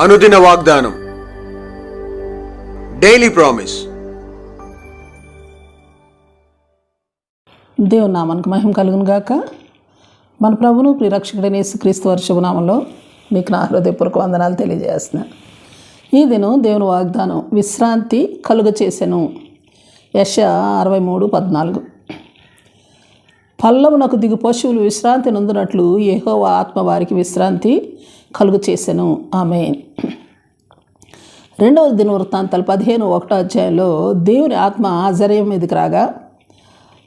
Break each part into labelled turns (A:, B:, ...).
A: అనుదిన వాగ్దానం. Daily promise
B: దేవుని నామానికి మహిమ కలుగును గాక. మన ప్రభును ప్రిరక్షకుడైన క్రీస్తు శుభనామంలో మీకు నా హృదయపూర్వక వందనాలు తెలియజేస్తున్నాను ఈ దినం దేవుని వాగ్దానం విశ్రాంతి కలుగ చేశాను యశ అరవై మూడు పద్నాలుగు. పల్లమునకు దిగు పశువులు విశ్రాంతి నందునట్లు ఏహోవ ఆత్మ వారికి విశ్రాంతి కలుగు చేశాను ఆమె రెండవ దిన వృత్తాంతాలు పదిహేను ఒకటో అధ్యాయంలో దేవుని ఆత్మ ఆజర్యం మీదకి రాగా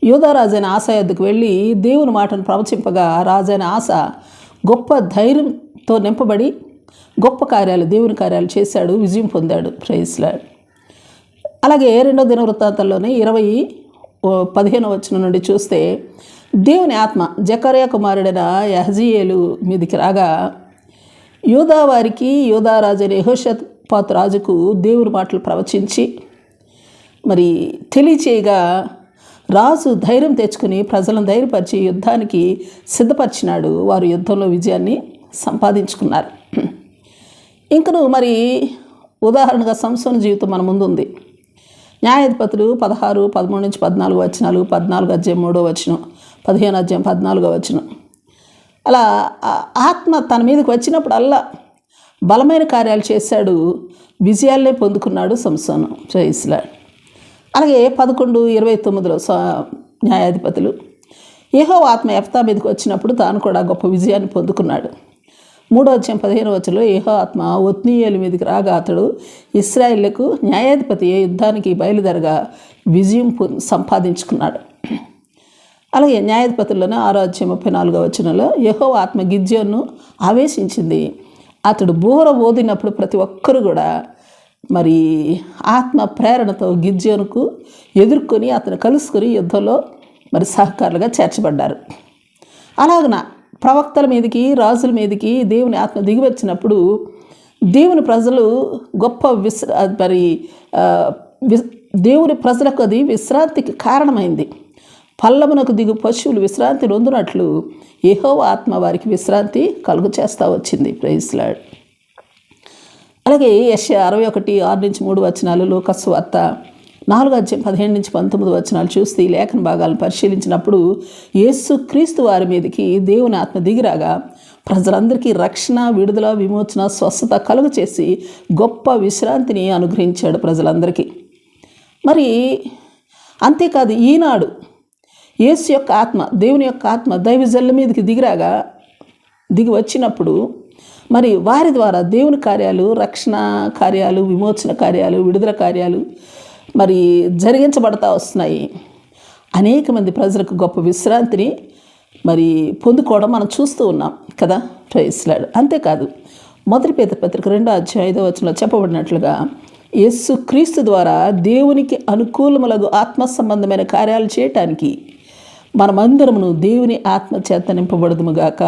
B: యోధారాజైన ఆశ యొద్దకు వెళ్ళి దేవుని మాటను ప్రవచింపగా రాజైన ఆశ గొప్ప ధైర్యంతో నింపబడి గొప్ప కార్యాలు దేవుని కార్యాలు చేశాడు విజయం పొందాడు. ప్రైస్లాడ్ అలాగే రెండో దిన వృత్తాంతంలోనే ఇరవై ఓ, పదిహేను వచ్చిన నుండి చూస్తే దేవుని ఆత్మ జకర్య కుమారుడైన యహజియేలు మీదికి రాగా యూదా వారికి యూదా రాజు రాజుకు దేవుని మాటలు ప్రవచించి మరి తెలియచేయగా రాజు ధైర్యం తెచ్చుకుని ప్రజలను ధైర్యపరిచి యుద్ధానికి సిద్ధపరిచినాడు. వారు యుద్ధంలో విజయాన్ని సంపాదించుకున్నారు. ఇంకను మరి ఉదాహరణగా సంసోన జీవితం మన ముందు ఉంది న్యాయాధిపతులు పదహారు పదమూడు నుంచి పద్నాలుగు వచనాలు పద్నాలుగు అధ్యాయం మూడో వచనం పదిహేను అధ్యాయం పద్నాలుగో వచనం. అలా ఆత్మ తన మీదకి వచ్చినప్పుడల్లా బలమైన కార్యాలు చేశాడు విజయాలనే పొందుకున్నాడు సంసోను. జైస్లా అలాగే పదకొండు ఇరవై తొమ్మిదిలో న్యాయాధిపతులు ఏహో ఆత్మ ఎఫ్తా మీదకి వచ్చినప్పుడు తాను కూడా గొప్ప విజయాన్ని పొందుకున్నాడు. మూడో అధ్యాయం పదిహేను వచ్చలో ఏహో ఆత్మ ఒత్నీయుల మీదకి రాగా అతడు ఇస్రాయిళ్ళకు న్యాయాధిపతి యుద్ధానికి బయలుదేరగా విజయం సంపాదించుకున్నాడు. అలాగే న్యాయాధిపతుల్లోనే ఆరో అధ్యాయం ముప్పై నాలుగో వచనంలో యహో ఆత్మ గిద్యోన్ను ఆవేశించింది. అతడు బూర ఓదినప్పుడు ప్రతి ఒక్కరు కూడా మరి ఆత్మ ప్రేరణతో గిద్యోనుకు ఎదుర్కొని అతను కలుసుకొని యుద్ధంలో మరి సహకారులుగా చేర్చబడ్డారు. అలాగన ప్రవక్తల మీదకి రాజుల మీదకి దేవుని ఆత్మ దిగి వచ్చినప్పుడు దేవుని ప్రజలు గొప్ప విశ్రా మరి వి- దేవుని ప్రజలకు అది విశ్రాంతికి కారణమైంది. పల్లమునకు దిగు పశువులు విశ్రాంతి నొందునట్లు ఏహో ఆత్మ వారికి విశ్రాంతి కలుగు చేస్తూ వచ్చింది ప్రైస్లాడ్ అలాగే యశ అరవై ఒకటి ఆరు నుంచి మూడు వచనాలు లోకస్ వార్త నాలుగు అధ్యాయం పదిహేను నుంచి పంతొమ్మిది వచనాలు చూస్తే ఈ లేఖన భాగాలను పరిశీలించినప్పుడు యేసు క్రీస్తు వారి మీదకి దేవుని ఆత్మ దిగిరాగా ప్రజలందరికీ రక్షణ విడుదల విమోచన స్వస్థత కలుగు చేసి గొప్ప విశ్రాంతిని అనుగ్రహించాడు ప్రజలందరికీ. మరి అంతేకాదు ఈనాడు యేసు యొక్క ఆత్మ దేవుని యొక్క ఆత్మ దైవజల్ల మీదకి దిగిరాగా దిగి వచ్చినప్పుడు మరి వారి ద్వారా దేవుని కార్యాలు రక్షణ కార్యాలు విమోచన కార్యాలు విడుదల కార్యాలు మరి జరిగించబడతా వస్తున్నాయి. అనేక మంది ప్రజలకు గొప్ప విశ్రాంతిని మరి పొందుకోవడం మనం చూస్తూ ఉన్నాం కదా? ప్రైస్లాడు అంతేకాదు మొదటి పేద పత్రిక రెండో అధ్యాయం ఐదో వచనంలో చెప్పబడినట్లుగా యేసు క్రీస్తు ద్వారా దేవునికి అనుకూలములకు ఆత్మ సంబంధమైన కార్యాలు చేయటానికి మనమందరమును దేవుని ఆత్మ చేత నింపబడదుముగాక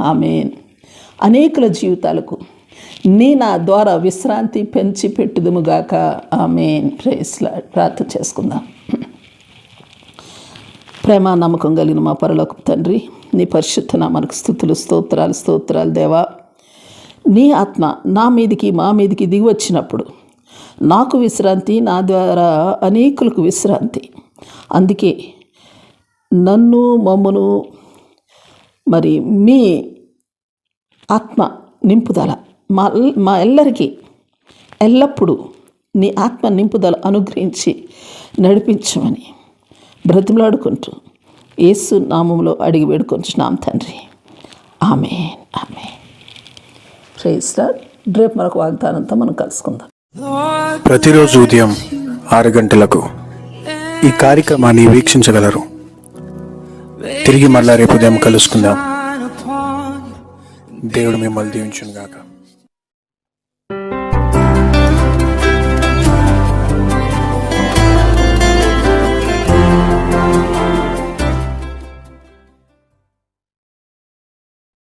B: ఆమెన్. అనేకుల జీవితాలకు నీ నా ద్వారా విశ్రాంతి పెంచి పెట్టుదుముగాక ఆమె ప్రేస్లా ప్రార్థన చేసుకుందాం. ప్రేమ నమ్మకం కలిగిన మా పరలోక తండ్రి నీ పరిశుద్ధ మనకు స్థుతులు స్తోత్రాలు స్తోత్రాలు దేవా. నీ ఆత్మ నా మీదికి మా మీదికి దిగి వచ్చినప్పుడు నాకు విశ్రాంతి నా ద్వారా అనేకులకు విశ్రాంతి. అందుకే నన్ను మమ్మను మరి మీ ఆత్మ నింపుదల. మా మా ఎల్లరికీ ఎల్లప్పుడూ నీ ఆత్మ నింపుదల అనుగ్రహించి నడిపించమని బ్రతిమలాడుకుంటూ యేసు నామంలో అడిగి వేడుకొంచున్నాం తండ్రి. ఆమె ఆమె ప్రైజ్ రేపు మరొక వాగ్దానంతో మనం కలుసుకుందాం.
A: ప్రతిరోజు ఉదయం ఆరు గంటలకు ఈ కార్యక్రమాన్ని వీక్షించగలరు. తిరిగి మళ్ళా రేపు ఉదయం కలుసుకుందాం. దేవుడు మిమ్మల్ని దీవించును గాక